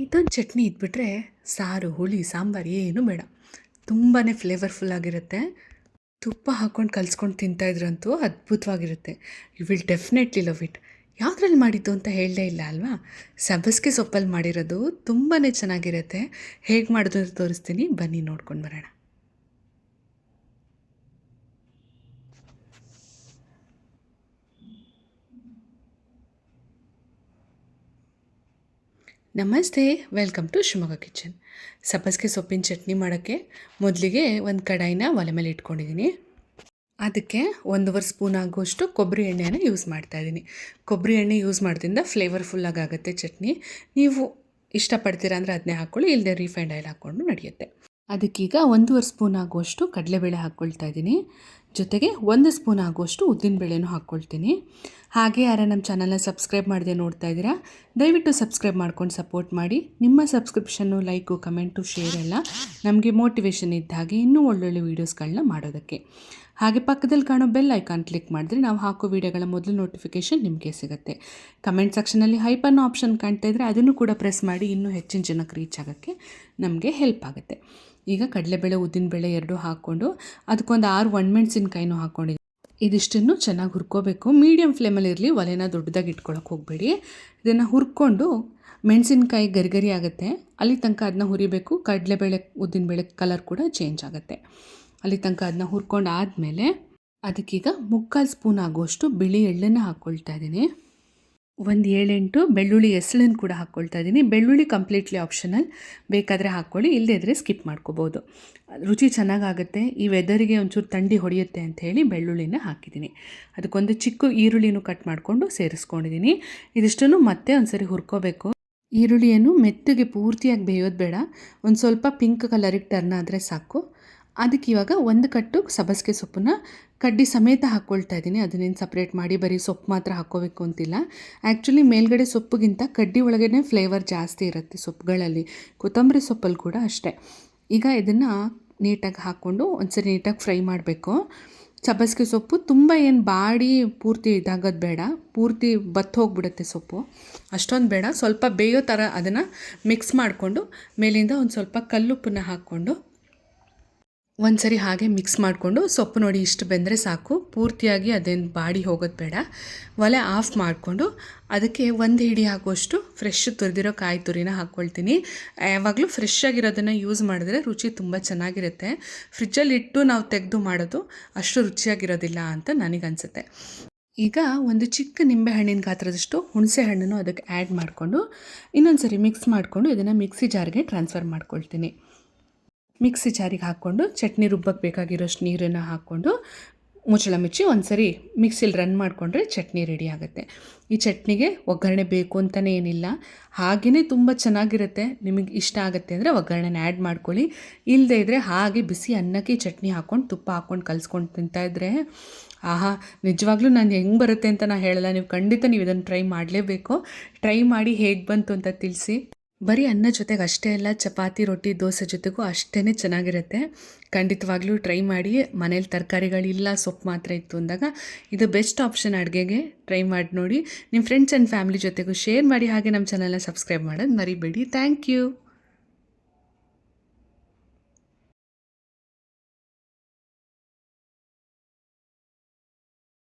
ಇದೊಂದು ಚಟ್ನಿ ಇದ್ಬಿಟ್ರೆ ಸಾರು, ಹುಳಿ, ಸಾಂಬಾರು ಏನು ಬೇಡ. ತುಂಬಾ ಫ್ಲೇವರ್ಫುಲ್ ಆಗಿರುತ್ತೆ. ತುಪ್ಪ ಹಾಕ್ಕೊಂಡು ಕಲ್ಸ್ಕೊಂಡು ತಿಂತಾಯಿದ್ರಂತೂ ಅದ್ಭುತವಾಗಿರುತ್ತೆ. You will definitely love it ಯಾವುದ್ರಲ್ಲಿ ಮಾಡಿದ್ದು ಅಂತ ಹೇಳಲೇ ಇಲ್ಲ ಅಲ್ವಾ? ಸಬ್ಬಸ್ಗೆ ಸೊಪ್ಪಲ್ಲಿ ಮಾಡಿರೋದು ತುಂಬಾ ಚೆನ್ನಾಗಿರುತ್ತೆ. ಹೇಗೆ ಮಾಡೋದು ತೋರಿಸ್ತೀನಿ. ಬನ್ನಿ ನೋಡ್ಕೊಂಡು ಬರೋಣ. ನಮಸ್ತೆ ವೆಲ್ಕಮ್ ಟು ಶಿವಮೊಗ್ಗ ಕಿಚನ್ ಸಬ್ಬಸಿಗೆ ಸೊಪ್ಪಿನ ಚಟ್ನಿ ಮಾಡೋಕ್ಕೆ ಮೊದಲಿಗೆ ಒಂದು ಕಡಾಯಿನ ಒಲೆ ಮೇಲೆ ಇಟ್ಕೊಂಡಿದ್ದೀನಿ ಅದಕ್ಕೆ ಒಂದೂವರೆ ಸ್ಪೂನ್ ಆಗುವಷ್ಟು ಕೊಬ್ಬರಿ ಎಣ್ಣೆನ ಯೂಸ್ ಮಾಡ್ತಾಯಿದ್ದೀನಿ ಕೊಬ್ಬರಿ ಎಣ್ಣೆ ಯೂಸ್ ಮಾಡೋದ್ರಿಂದ ಫ್ಲೇವರ್ಫುಲ್ಲಾಗಿ ಆಗುತ್ತೆ ಚಟ್ನಿ. ನೀವು ಇಷ್ಟಪಡ್ತೀರಾ ಅಂದರೆ ಅದನ್ನೇ ಹಾಕ್ಕೊಳ್ಳಿ ಇಲ್ಲದೆ ರೀಫೈಂಡ್ ಆಯಿಲ್ ಹಾಕ್ಕೊಂಡು ನಡೆಯುತ್ತೆ. ಅದಕ್ಕೀಗ ಒಂದೂವರೆ ಸ್ಪೂನ್ ಆಗುವಷ್ಟು ಕಡಲೆಬೇಳೆ ಹಾಕ್ಕೊಳ್ತಾ ಇದ್ದೀನಿ. ಜೊತೆಗೆ ಒಂದು ಸ್ಪೂನ್ ಆಗುವಷ್ಟು ಉದ್ದಿನಬೇಳೆನೂ ಹಾಕ್ಕೊಳ್ತೀನಿ. ಹಾಗೆ ಯಾರ ನಮ್ಮ ಚಾನಲ್ನ ಸಬ್ಸ್ಕ್ರೈಬ್ ಮಾಡದೆ ನೋಡ್ತಾ ಇದ್ದೀರಾ, ದಯವಿಟ್ಟು ಸಬ್ಸ್ಕ್ರೈಬ್ ಮಾಡ್ಕೊಂಡು ಸಪೋರ್ಟ್ ಮಾಡಿ. ನಿಮ್ಮ ಸಬ್ಸ್ಕ್ರಿಪ್ಷನ್ನು, ಲೈಕು, ಕಮೆಂಟು, ಶೇರ್ ಎಲ್ಲ ನಮಗೆ ಮೋಟಿವೇಶನ್ ಇದ್ದ ಹಾಗೆ ಇನ್ನೂ ಒಳ್ಳೊಳ್ಳೆ ವೀಡಿಯೋಸ್ಗಳನ್ನ ಮಾಡೋದಕ್ಕೆ. ಹಾಗೆ ಪಕ್ಕದಲ್ಲಿ ಕಾಣೋ ಬೆಲ್ ಐಕಾನ್ ಕ್ಲಿಕ್ ಮಾಡಿದ್ರೆ ನಾವು ಹಾಕೋ ವೀಡಿಯೋಗಳ ಮೊದಲು ನೋಟಿಫಿಕೇಷನ್ ನಿಮಗೆ ಸಿಗುತ್ತೆ. ಕಮೆಂಟ್ ಸೆಕ್ಷನಲ್ಲಿ ಹೈಪ್ ಆಪ್ಷನ್ ಕಾಣ್ತಾ ಇದ್ದರೆ ಅದನ್ನು ಕೂಡ ಪ್ರೆಸ್ ಮಾಡಿ ಇನ್ನೂ ಹೆಚ್ಚಿನ ಜನಕ್ಕೆ ರೀಚ್ ಆಗೋಕ್ಕೆ ನಮಗೆ ಹೆಲ್ಪ್ ಆಗುತ್ತೆ. ಈಗ ಕಡಲೆಬೇಳೆ ಉದ್ದಿನಬೇಳೆ ಎರಡು ಹಾಕ್ಕೊಂಡು ಅದಕ್ಕೊಂದು ಆರು ಒಣಮೆಣ್ಸಿನ್ಕಾಯಿನೂ ಹಾಕ್ಕೊಂಡಿದ್ದೀನಿ ಇದಿಷ್ಟನ್ನು ಚೆನ್ನಾಗಿ ಹುರ್ಕೋಬೇಕು. ಮೀಡಿಯಮ್ ಫ್ಲೇಮಲ್ಲಿ ಇರಲಿ, ಒಲೆನ ದೊಡ್ಡದಾಗಿ ಇಟ್ಕೊಳಕ್ಕೆ ಹೋಗಬೇಡಿ. ಇದನ್ನು ಹುರ್ಕೊಂಡು ಮೆಣಸಿನ್ಕಾಯಿ ಗರಿಗರಿ ಆಗುತ್ತೆ. ಅಲ್ಲಿ ತನಕ ಅದನ್ನ ಹುರಿಬೇಕು. ಕಡಲೆಬೇಳೆ ಉದ್ದಿನಬೇಳೆ ಕಲರ್ ಕೂಡ ಚೇಂಜ್ ಆಗುತ್ತೆ. ಅಲ್ಲಿ ತನಕ ಅದನ್ನ ಹುರ್ಕೊಂಡು ಆದಮೇಲೆ ಅದಕ್ಕೀಗ ಮುಕ್ಕಾಲು ಸ್ಪೂನ್ ಆಗುವಷ್ಟು ಬಿಳಿ ಎಳ್ಳನ್ನು ಹಾಕ್ಕೊಳ್ತಾ ಇದ್ದೀನಿ. ಒಂದು ಏಳೆಂಟು ಬೆಳ್ಳುಳ್ಳಿ ಎಸಳನ್ನು ಕೂಡ ಹಾಕ್ಕೊಳ್ತಾ ಇದ್ದೀನಿ ಬೆಳ್ಳುಳ್ಳಿ ಕಂಪ್ಲೀಟ್ಲಿ ಆಪ್ಷನಲ್ ಬೇಕಾದರೆ ಹಾಕ್ಕೊಳ್ಳಿ ಇಲ್ಲದೇ ಇದ್ದರೆ ಸ್ಕಿಪ್ ಮಾಡ್ಕೋಬೋದು. ರುಚಿ ಚೆನ್ನಾಗಾಗುತ್ತೆ. ಈ ವೆದರಿಗೆ ಒಂಚೂರು ಥಂಡಿ ಹೊಡೆಯುತ್ತೆ ಅಂತ ಹೇಳಿ ಬೆಳ್ಳುಳ್ಳಿನ ಹಾಕಿದ್ದೀನಿ ಅದಕ್ಕೊಂದು ಚಿಕ್ಕ ಈರುಳ್ಳಿನೂ ಕಟ್ ಮಾಡಿಕೊಂಡು ಸೇರಿಸ್ಕೊಂಡಿದ್ದೀನಿ ಇದಿಷ್ಟನ್ನು ಮತ್ತೆ ಒಂದು ಸರಿ ಹುರ್ಕೋಬೇಕು. ಈರುಳ್ಳಿಯನ್ನು ಮೆತ್ತಗೆ ಪೂರ್ತಿಯಾಗಿ ಬೇಯೋದು ಬೇಡ. ಒಂದು ಸ್ವಲ್ಪ ಪಿಂಕ್ ಕಲರಿಗೆ ಟರ್ನ್ ಆದರೆ ಸಾಕು. ಅದಕ್ಕೆ ಇವಾಗ ಒಂದು ಕಟ್ಟು ಸಬ್ಬಸಿಗೆ ಸೊಪ್ಪನ್ನ ಕಡ್ಡಿ ಸಮೇತ ಹಾಕ್ಕೊಳ್ತಾ ಇದ್ದೀನಿ. ಅದನ್ನೇನು ಸಪ್ರೇಟ್ ಮಾಡಿ ಬರೀ ಸೊಪ್ಪು ಮಾತ್ರ ಹಾಕ್ಕೋಬೇಕು ಅಂತಿಲ್ಲ. ಆ್ಯಕ್ಚುಲಿ ಮೇಲ್ಗಡೆ ಸೊಪ್ಪಿಗಿಂತ ಕಡ್ಡಿ ಒಳಗಡೆ ಫ್ಲೇವರ್ ಜಾಸ್ತಿ ಇರುತ್ತೆ ಸೊಪ್ಪುಗಳಲ್ಲಿ. ಕೊತ್ತಂಬರಿ ಸೊಪ್ಪಲ್ಲಿ ಕೂಡ ಅಷ್ಟೇ. ಈಗ ಇದನ್ನು ನೀಟಾಗಿ ಹಾಕ್ಕೊಂಡು ಒಂದ್ಸರಿ ನೀಟಾಗಿ ಫ್ರೈ ಮಾಡಬೇಕು. ಸಬ್ಬಸಿಗೆ ಸೊಪ್ಪು ತುಂಬ ಏನು ಬಾಡಿ ಪೂರ್ತಿ ಇದಾಗೋದು ಬೇಡ. ಪೂರ್ತಿ ಹೋಗ್ಬಿಡುತ್ತೆ ಸೊಪ್ಪು. ಅಷ್ಟೊಂದು ಬೇಡ. ಸ್ವಲ್ಪ ಬೇಯೋ ಥರ ಅದನ್ನು ಮಿಕ್ಸ್ ಮಾಡಿಕೊಂಡು ಮೇಲಿಂದ ಒಂದು ಸ್ವಲ್ಪ ಕಲ್ಲುಪ್ಪನ್ನ ಹಾಕ್ಕೊಂಡು ಒಂದು ಸರಿ ಹಾಗೆ ಮಿಕ್ಸ್ ಮಾಡಿಕೊಂಡು ಸೊಪ್ಪು ನೋಡಿ ಇಷ್ಟು ಬೆಂದರೆ ಸಾಕು. ಪೂರ್ತಿಯಾಗಿ ಅದೇನು ಬಾಡಿ ಹೋಗೋದು ಬೇಡ. ಒಲೆ ಆಫ್ ಮಾಡಿಕೊಂಡು ಅದಕ್ಕೆ ಒಂದು ಹಿಡಿ ಹಾಕುವಷ್ಟು ಫ್ರೆಶ್ ತುರಿದಿರೋ ಕಾಯಿ ತುರಿನ ಹಾಕ್ಕೊಳ್ತೀನಿ ಯಾವಾಗಲೂ ಫ್ರೆಶ್ ಆಗಿರೋದನ್ನು ಯೂಸ್ ಮಾಡಿದ್ರೆ ರುಚಿ ತುಂಬ ಚೆನ್ನಾಗಿರುತ್ತೆ. ಫ್ರಿಜ್ಜಲ್ಲಿ ಇಟ್ಟು ನಾವು ತೆಗೆದು ಮಾಡೋದು ಅಷ್ಟು ರುಚಿಯಾಗಿರೋದಿಲ್ಲ ಅಂತ ನನಗನ್ಸುತ್ತೆ. ಈಗ ಒಂದು ಚಿಕ್ಕ ನಿಂಬೆ ಹಣ್ಣಿನ ಗಾತ್ರದಷ್ಟು ಹುಣಸೆ ಹಣ್ಣನ್ನು ಅದಕ್ಕೆ ಆ್ಯಡ್ ಮಾಡಿಕೊಂಡು ಇನ್ನೊಂದು ಸರಿ ಮಿಕ್ಸ್ ಮಾಡಿಕೊಂಡು ಇದನ್ನು ಮಿಕ್ಸಿ ಜಾರ್ಗೆ ಟ್ರಾನ್ಸ್ಫರ್ ಮಾಡ್ಕೊಳ್ತೀನಿ. ಮಿಕ್ಸಿ ಜಾರಿಗೆ ಹಾಕ್ಕೊಂಡು ಚಟ್ನಿ ರುಬ್ಬಕ್ಕೆ ಬೇಕಾಗಿರೋಷ್ಟು ನೀರನ್ನು ಹಾಕ್ಕೊಂಡು ಮುಚ್ಚಳ ಮುಚ್ಚಿ ಒಂದು ಸರಿ ಮಿಕ್ಸಿಲಿ ರನ್ ಮಾಡಿಕೊಂಡ್ರೆ ಚಟ್ನಿ ರೆಡಿ ಆಗುತ್ತೆ. ಈ ಚಟ್ನಿಗೆ ಒಗ್ಗರಣೆ ಬೇಕು ಅಂತಲೇ ಏನಿಲ್ಲ. ಹಾಗೆಯೇ ತುಂಬ ಚೆನ್ನಾಗಿರುತ್ತೆ. ನಿಮಗೆ ಇಷ್ಟ ಆಗುತ್ತೆ ಅಂದರೆ ಒಗ್ಗರಣೆನ ಆ್ಯಡ್ ಮಾಡ್ಕೊಳ್ಳಿ. ಇಲ್ಲದೇ ಇದ್ದರೆ ಹಾಗೆ ಬಿಸಿ ಅನ್ನಕ್ಕೆ ಚಟ್ನಿ ಹಾಕ್ಕೊಂಡು ತುಪ್ಪ ಹಾಕ್ಕೊಂಡು ಕಲಿಸ್ಕೊಂಡು ತಿಂತಾಯಿದ್ರೆ ಆಹಾ, ನಿಜವಾಗ್ಲೂ ನಾನು ಹೆಂಗೆ ಬರುತ್ತೆ ಅಂತ ನಾನು ಹೇಳಲ್ಲ. ನೀವು ಖಂಡಿತ ನೀವು ಇದನ್ನು ಟ್ರೈ ಮಾಡಲೇಬೇಕು. ಟ್ರೈ ಮಾಡಿ ಹೇಗೆ ಬಂತು ಅಂತ ತಿಳಿಸಿ. ಬರೀ ಅನ್ನ ಜೊತೆಗೆ ಅಷ್ಟೇ ಅಲ್ಲ, ಚಪಾತಿ, ರೊಟ್ಟಿ, ದೋಸೆ ಜೊತೆಗೂ ಅಷ್ಟೇ ಚೆನ್ನಾಗಿರುತ್ತೆ. ಖಂಡಿತವಾಗ್ಲೂ ಟ್ರೈ ಮಾಡಿ. ಮನೇಲಿ ತರಕಾರಿಗಳಿಲ್ಲ ಸೊಪ್ಪು ಮಾತ್ರ ಇತ್ತು ಅಂದಾಗ ಇದು ಬೆಸ್ಟ್ ಆಪ್ಷನ್ ಅಡುಗೆಗೆ ಟ್ರೈ ಮಾಡಿ ನೋಡಿ. ನಿಮ್ಮ ಫ್ರೆಂಡ್ಸ್ ಆ್ಯಂಡ್ ಫ್ಯಾಮಿಲಿ ಜೊತೆಗೂ ಶೇರ್ ಮಾಡಿ, ಹಾಗೆ ನಮ್ಮ ಚಾನಲ್ನ ಸಬ್ಸ್ಕ್ರೈಬ್ ಮಾಡೋದು ಮರಿಬೇಡಿ. Thank you